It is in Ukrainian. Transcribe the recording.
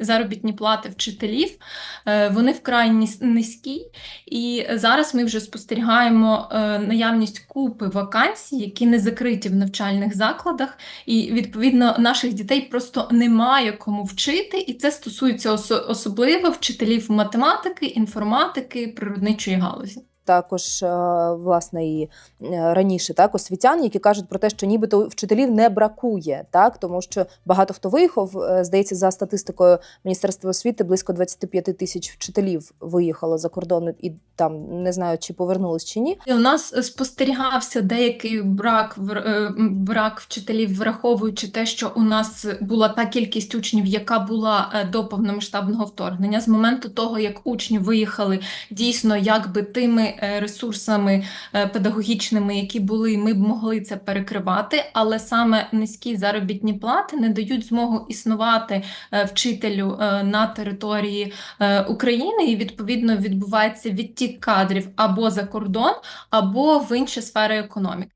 Заробітні плати вчителів е, вони вкрай низькі, і зараз ми вже спостерігаємо е, наявність купи вакансій, які не закриті в навчальних закладах, і відповідно наших дітей просто немає кому вчити, і це стосується особливо вчителів математики, інформатики, природничої галузі. Також е, власне і е, раніше так освітян, які кажуть про те, що нібито вчителів не бракує, так тому що багато хто виїхав. е, Здається, за статистикою Міністерства освіти близько 25 тисяч вчителів виїхало за кордон і там не знаю, чи повернулись чи ні. У нас спостерігався деякий брак, брак вчителів, враховуючи те, що у нас була та кількість учнів, яка була до повномасштабного вторгнення. З моменту того, як учні виїхали дійсно якби тими ресурсами е, педагогічними, які були, ми б могли це перекривати, але саме низькі заробітні плати не дають змогу існувати е, вчителю е, на території е, України, і відповідно відбувається відтік кадрів або за кордон, або в інші сфери економіки.